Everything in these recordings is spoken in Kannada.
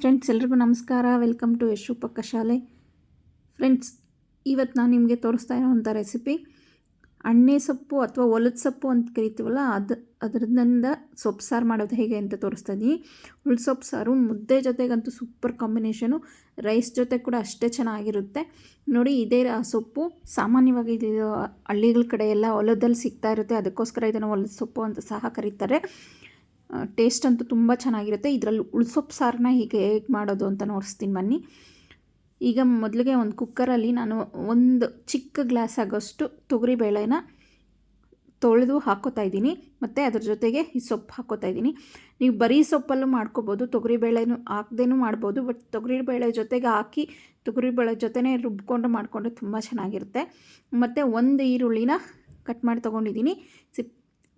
ಫ್ರೆಂಡ್ಸ್ ಎಲ್ರಿಗೂ ನಮಸ್ಕಾರ. Welcome to Yashu Pakashale friends ಇವತ್ತು ನಾನು ನಿಮಗೆ ತೋರಿಸ್ತಾ ಇರೋವಂಥ ರೆಸಿಪಿ ಅಣ್ಣೆ ಸೊಪ್ಪು ಅಥವಾ ಒಲದ ಸೊಪ್ಪು ಅಂತ ಕರಿತೀವಲ್ಲ, ಅದು ಅದರಿಂದ ಸೊಪ್ಪು ಸಾರು ಮಾಡೋದು ಹೇಗೆ ಅಂತ ತೋರಿಸ್ತಾ ಇದ್ದೀನಿ ಉಳ್ಸೊಪ್ಪು ಸಾರು, ಮುದ್ದೆ ಜೊತೆಗಂತೂ ಸೂಪರ್ ಕಾಂಬಿನೇಷನು ರೈಸ್ ಜೊತೆ ಕೂಡ ಅಷ್ಟೇ ಚೆನ್ನಾಗಿರುತ್ತೆ. ನೋಡಿ, ಇದೇ ಸೊಪ್ಪು ಸಾಮಾನ್ಯವಾಗಿ ಹಳ್ಳಿಗಳ ಕಡೆ ಎಲ್ಲ ಹೊಲದಲ್ಲಿ ಸಿಗ್ತಾ ಇರುತ್ತೆ. ಅದಕ್ಕೋಸ್ಕರ ಇದನ್ನು ಹೊಲದ ಸೊಪ್ಪು ಅಂತ ಸಹ ಕರೀತಾರೆ. ಟೇಸ್ಟ್ ಅಂತೂ ತುಂಬ ಚೆನ್ನಾಗಿರುತ್ತೆ. ಇದರಲ್ಲಿ ಉಳ್ಸೊಪ್ಪು ಸಾರನ್ನ ಹೀಗೆ ಹೇಗೆ ಮಾಡೋದು ಅಂತ ನೋಡಿಸ್ತೀನಿ ಬನ್ನಿ. ಈಗ ಮೊದಲಿಗೆ ಒಂದು ಕುಕ್ಕರಲ್ಲಿ ನಾನು ಒಂದು ಚಿಕ್ಕ ಗ್ಲಾಸ್ ಆಗೋಷ್ಟು ತೊಗರಿಬೇಳೆನ ತೊಳೆದು ಹಾಕೋತಾ ಇದ್ದೀನಿ. ಮತ್ತು ಅದ್ರ ಜೊತೆಗೆ ಈ ಸೊಪ್ಪು ಹಾಕೋತಾ ಇದ್ದೀನಿ. ನೀವು ಬರೀ ಸೊಪ್ಪಲ್ಲೂ ಮಾಡ್ಕೋಬೋದು ತೊಗರಿಬೇಳೆನೂ ಹಾಕ್ದೇನೂ ಮಾಡ್ಬೋದು, ಬಟ್ ತೊಗರಿಬೇಳೆ ಜೊತೆಗೆ ಹಾಕಿ ತೊಗರಿಬೇಳೆ ಜೊತೆನೇ ರುಬ್ಕೊಂಡು ಮಾಡಿಕೊಂಡ್ರೆ ತುಂಬ ಚೆನ್ನಾಗಿರುತ್ತೆ. ಮತ್ತು ಒಂದು ಈರುಳ್ಳಿನ ಕಟ್ ಮಾಡಿ ತೊಗೊಂಡಿದ್ದೀನಿ. ಸಿಪ್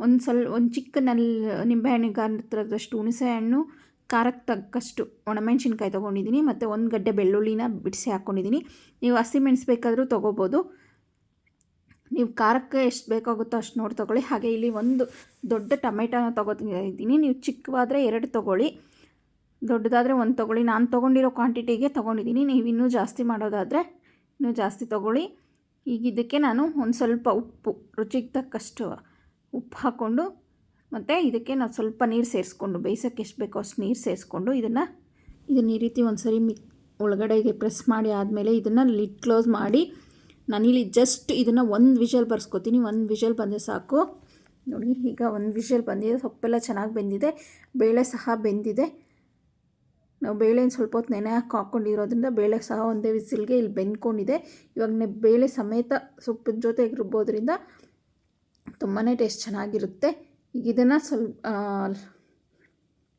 ಒಂದು ಸ್ವಲ್ಪ, ಒಂದು ಚಿಕ್ಕ ನಲ್ ನಿಂಬೆಹಣ್ಣು ಹತ್ರದಷ್ಟು ಹುಣಸೆ ಹಣ್ಣು ಖಾರಕ್ಕೆ ತಕ್ಕಷ್ಟು ಒಣಮೆಣ್ಸಿನ್ಕಾಯಿ ತೊಗೊಂಡಿದ್ದೀನಿ ಮತ್ತು ಒಂದು ಗಡ್ಡೆ ಬೆಳ್ಳುಳ್ಳಿನ ಬಿಡಿಸಿ ಹಾಕ್ಕೊಂಡಿದ್ದೀನಿ ನೀವು ಹಸಿಮೆಣ್ಸು ಬೇಕಾದರೂ ತೊಗೋಬೋದು. ನೀವು ಖಾರಕ್ಕೆ ಎಷ್ಟು ಬೇಕಾಗುತ್ತೋ ಅಷ್ಟು ನೋಡಿ ತೊಗೊಳ್ಳಿ. ಹಾಗೆ ಇಲ್ಲಿ ಒಂದು ದೊಡ್ಡ ಟೊಮೆಟೊನ ಇದ್ದೀನಿ ನೀವು ಚಿಕ್ಕವಾದರೆ ಎರಡು ತೊಗೊಳ್ಳಿ. ದೊಡ್ಡದಾದರೆ ಒಂದು ತೊಗೊಳ್ಳಿ. ನಾನು ತೊಗೊಂಡಿರೋ ಕ್ವಾಂಟಿಟಿಗೆ ತೊಗೊಂಡಿದ್ದೀನಿ ನೀವು ಇನ್ನೂ ಜಾಸ್ತಿ ಮಾಡೋದಾದರೆ ಇನ್ನೂ ಜಾಸ್ತಿ ತೊಗೊಳ್ಳಿ. ಈಗ ಇದಕ್ಕೆ ನಾನು ಒಂದು ಸ್ವಲ್ಪ ಉಪ್ಪು, ರುಚಿಗೆ ತಕ್ಕಷ್ಟು ಉಪ್ಪು ಹಾಕ್ಕೊಂಡು ಮತ್ತು ಇದಕ್ಕೆ ನಾವು ಸ್ವಲ್ಪ ನೀರು ಸೇರಿಸ್ಕೊಂಡು ಬೇಯಿಸೋಕ್ಕೆ ಎಷ್ಟು ಬೇಕೋ ಅಷ್ಟು ನೀರು ಸೇರಿಸ್ಕೊಂಡು ಇದನ್ನು ಇದನ್ನು ಈ ರೀತಿ ಒಂದು ಸರಿ ಮಿಕ್ ಒಳಗಡೆಗೆ ಪ್ರೆಸ್ ಮಾಡಿ ಆದಮೇಲೆ ಇದನ್ನು ಲಿಡ್ ಕ್ಲೋಸ್ ಮಾಡಿ ನಾನಿಲ್ಲಿ ಜಸ್ಟ್ ಇದನ್ನು ಒಂದು ವಿಷಲ್ ಬರ್ಸ್ಕೊತೀನಿ, ಒಂದು ವಿಷಲ್ ಬಂದರೆ ಸಾಕು. ನೋಡಿ, ಈಗ ಒಂದು ವಿಷಲ್ ಬಂದಿದೆ, ಸೊಪ್ಪೆಲ್ಲ ಚೆನ್ನಾಗಿ ಬೆಂದಿದೆ, ಬೇಳೆ ಸಹ ಬೆಂದಿದೆ. ನಾವು ಬೇಳೆನ ಸ್ವಲ್ಪ ಹೊತ್ತು ನೆನೆ ಹಾಕಿ ಹಾಕ್ಕೊಂಡಿರೋದ್ರಿಂದ ಬೇಳೆ ಸಹ ಒಂದೇ ವಿಸಿಲ್ಗೆ ಇಲ್ಲಿ ಬೆಂದ್ಕೊಂಡಿದೆ. ಇವಾಗ ಬೇಳೆ ಸಮೇತ ಸೊಪ್ಪಿನ ಜೊತೆಗೆ ರುಬ್ಬೋದ್ರಿಂದ ತುಂಬಾ ಟೇಸ್ಟ್ ಚೆನ್ನಾಗಿರುತ್ತೆ. ಈಗ ಇದನ್ನು ಸ್ವಲ್ಪ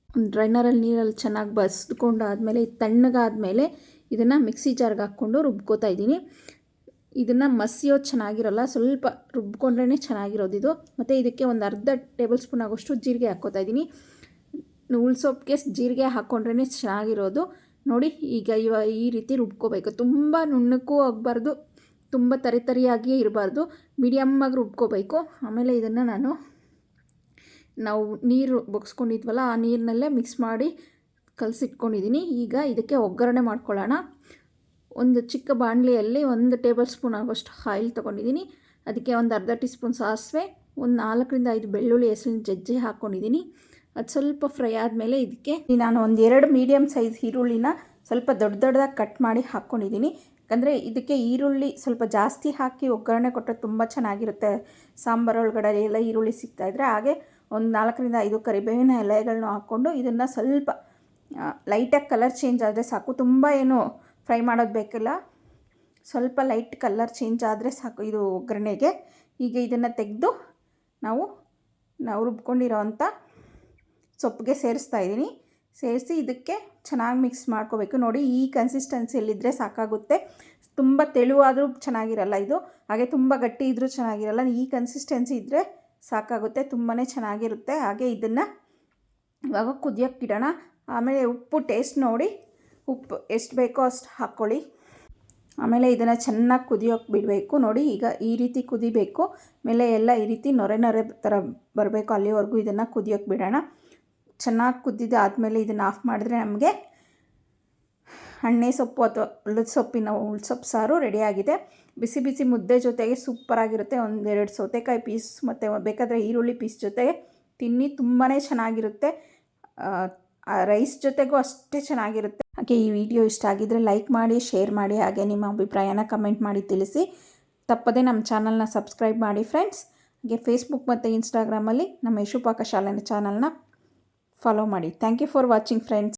ಒಂದು ಡ್ರೈನರಲ್ಲಿ ನೀರಲ್ಲಿ ಚೆನ್ನಾಗಿ ಬಸ್ಕೊಂಡು ಆದಮೇಲೆ ತಣ್ಣಗಾದಮೇಲೆ ಇದನ್ನು ಮಿಕ್ಸಿ ಜಾರ್ಗೆ ಹಾಕ್ಕೊಂಡು ರುಬ್ಕೋತಾ ಇದ್ದೀನಿ. ಇದನ್ನು ಮಸಿಯೋದು ಚೆನ್ನಾಗಿರೋಲ್ಲ, ಸ್ವಲ್ಪ ರುಬ್ಕೊಂಡ್ರೇ ಚೆನ್ನಾಗಿರೋದು ಇದು. ಮತ್ತು ಇದಕ್ಕೆ ಒಂದು ಅರ್ಧ ಟೇಬಲ್ ಸ್ಪೂನ್ ಆಗೋಷ್ಟು ಜೀರಿಗೆ ಹಾಕ್ಕೋತಾ ಇದ್ದೀನಿ. ಉಳ್ಸೊಪ್ಪಿಗೆ ಜೀರಿಗೆ ಹಾಕ್ಕೊಂಡ್ರೇ ಚೆನ್ನಾಗಿರೋದು. ನೋಡಿ, ಈಗ ಇವ ಈ ರೀತಿ ರುಬ್ಕೋಬೇಕು. ತುಂಬ ನುಣ್ಣಕ್ಕೂ ಆಗಬಾರ್ದು. ತುಂಬ ತರಿತರಿಯಾಗಿಯೇ ಇರಬಾರ್ದು. ಮೀಡಿಯಮ್ಮಾಗಿ ರುಬ್ಕೋಬೇಕು. ಆಮೇಲೆ ಇದನ್ನು ನಾನು ನಾವು ನೀರು ಬಗ್ಸ್ಕೊಂಡಿದ್ವಲ್ಲ, ಆ ನೀರಿನಲ್ಲೇ ಮಿಕ್ಸ್ ಮಾಡಿ ಕಲಸಿಟ್ಕೊಂಡಿದ್ದೀನಿ ಈಗ ಇದಕ್ಕೆ ಒಗ್ಗರಣೆ ಮಾಡ್ಕೊಳ್ಳೋಣ. ಒಂದು ಚಿಕ್ಕ ಬಾಣಲಿಯಲ್ಲಿ ಒಂದು ಟೇಬಲ್ ಸ್ಪೂನ್ ಆಗೋಷ್ಟು ಆಯಿಲ್ ತೊಗೊಂಡಿದ್ದೀನಿ ಅದಕ್ಕೆ ಒಂದು ಅರ್ಧ ಟೀ ಸ್ಪೂನ್ ಸಾಸಿವೆ, ಒಂದು ನಾಲ್ಕರಿಂದ ಐದು ಬೆಳ್ಳುಳ್ಳಿ ಹೆಸರಿನ ಜಜ್ಜಿ ಹಾಕ್ಕೊಂಡಿದ್ದೀನಿ ಅದು ಸ್ವಲ್ಪ ಫ್ರೈ ಆದಮೇಲೆ ಇದಕ್ಕೆ ನಾನು ಒಂದು ಎರಡು ಮೀಡಿಯಮ್ ಸೈಜ್ ಈರುಳ್ಳಿನ ಸ್ವಲ್ಪ ದೊಡ್ಡ ದೊಡ್ಡದಾಗಿ ಕಟ್ ಮಾಡಿ ಹಾಕ್ಕೊಂಡಿದ್ದೀನಿ ಯಾಕಂದರೆ ಇದಕ್ಕೆ ಈರುಳ್ಳಿ ಸ್ವಲ್ಪ ಜಾಸ್ತಿ ಹಾಕಿ ಒಗ್ಗರಣೆ ಕೊಟ್ಟರೆ ತುಂಬ ಚೆನ್ನಾಗಿರುತ್ತೆ. ಸಾಂಬಾರು ಒಳಗಡೆ ಎಲ್ಲ ಈರುಳ್ಳಿ ಸಿಗ್ತಾಯಿದ್ರೆ ಹಾಗೆ ಒಂದು ನಾಲ್ಕರಿಂದ ಐದು ಕರಿಬೇವಿನ ಎಲೆಗಳನ್ನ ಹಾಕ್ಕೊಂಡು ಇದನ್ನು ಸ್ವಲ್ಪ ಲೈಟಾಗಿ ಕಲರ್ ಚೇಂಜ್ ಆದರೆ ಸಾಕು. ತುಂಬ ಏನು ಫ್ರೈ ಮಾಡೋದು ಬೇಕಿಲ್ಲ. ಸ್ವಲ್ಪ ಲೈಟ್ ಕಲರ್ ಚೇಂಜ್ ಆದರೆ ಸಾಕು ಇದು ಒಗ್ಗರಣೆಗೆ. ಈಗ ಇದನ್ನು ತೆಗೆದು ನಾವು ನಾವು ರುಬ್ಕೊಂಡಿರೋ ಅಂಥ ಸೊಪ್ಪಿಗೆ ಸೇರಿಸ್ತಾ ಇದ್ದೀನಿ. ಸೇರಿಸಿ ಇದಕ್ಕೆ ಚೆನ್ನಾಗಿ ಮಿಕ್ಸ್ ಮಾಡ್ಕೋಬೇಕು. ನೋಡಿ, ಈ ಕನ್ಸಿಸ್ಟೆನ್ಸಿಯಲ್ಲಿದ್ದರೆ ಸಾಕಾಗುತ್ತೆ. ತುಂಬ ತೆಳುವಾದರೂ ಚೆನ್ನಾಗಿರಲ್ಲ ಇದು. ಹಾಗೆ ತುಂಬ ಗಟ್ಟಿ ಇದ್ದರೂ ಚೆನ್ನಾಗಿರಲ್ಲ. ಈ ಕನ್ಸಿಸ್ಟೆನ್ಸಿ ಇದ್ದರೆ ಸಾಕಾಗುತ್ತೆ. ತುಂಬಾ ಚೆನ್ನಾಗಿರುತ್ತೆ. ಹಾಗೆ ಇದನ್ನು ಇವಾಗ ಕುದಿಯೋಕ್ಕೆ ಇಡೋಣ. ಆಮೇಲೆ ಉಪ್ಪು ಟೇಸ್ಟ್ ನೋಡಿ. ಉಪ್ಪು ಎಷ್ಟು ಬೇಕೋ ಅಷ್ಟು ಹಾಕ್ಕೊಳ್ಳಿ. ಆಮೇಲೆ ಇದನ್ನು ಚೆನ್ನಾಗಿ ಕುದಿಯೋಕೆ ಬಿಡಬೇಕು. ನೋಡಿ, ಈಗ ಈ ರೀತಿ ಕುದಿಬೇಕು. ಆಮೇಲೆ ಎಲ್ಲ ಈ ರೀತಿ ನೊರೆ ನೊರೆ ಥರ ಬರಬೇಕು. ಅಲ್ಲಿವರೆಗೂ ಇದನ್ನು ಕುದಿಯೋಕೆ ಬಿಡೋಣ. ಚೆನ್ನಾಗಿ ಕುದ್ದಿದ್ದು ಆದಮೇಲೆ ಇದನ್ನು ಆಫ್ ಮಾಡಿದ್ರೆ ನಮಗೆ ಹಣ್ಣೆ ಸೊಪ್ಪು ಅಥವಾ ಹುಳದ ಸೊಪ್ಪಿನ ಉಳ್ಸೊಪ್ಪು ಸಾರು ರೆಡಿಯಾಗಿದೆ ಬಿಸಿ ಬಿಸಿ ಮುದ್ದೆ ಜೊತೆಗೆ ಸೂಪರಾಗಿರುತ್ತೆ ಒಂದೆರಡು ಸೌತೆಕಾಯಿ ಪೀಸ್ ಮತ್ತು ಬೇಕಾದರೆ ಈರುಳ್ಳಿ ಪೀಸ್ ಜೊತೆಗೆ ತಿನ್ನಿ ತುಂಬಾ ಚೆನ್ನಾಗಿರುತ್ತೆ. ರೈಸ್ ಜೊತೆಗೂ ಅಷ್ಟೇ ಚೆನ್ನಾಗಿರುತ್ತೆ. ಹಾಗೆ ಈ ವಿಡಿಯೋ ಇಷ್ಟ ಆಗಿದ್ದರೆ ಲೈಕ್ ಮಾಡಿ ಶೇರ್ ಮಾಡಿ, ಹಾಗೆ ನಿಮ್ಮ ಅಭಿಪ್ರಾಯನ ಕಮೆಂಟ್ ಮಾಡಿ ತಿಳಿಸಿ. ತಪ್ಪದೇ ನಮ್ಮ ಚಾನಲ್ನ ಸಬ್ಸ್ಕ್ರೈಬ್ ಮಾಡಿ ಫ್ರೆಂಡ್ಸ್ ಹಾಗೆ ಫೇಸ್ಬುಕ್ ಮತ್ತು ಇನ್ಸ್ಟಾಗ್ರಾಮಲ್ಲಿ ನಮ್ಮ ಯಶುಪಾಕ ಶಾಲೆನ ಚಾನಲ್ನ ಫಾಲೋ ಮಾಡಿ. Thank you for watching friends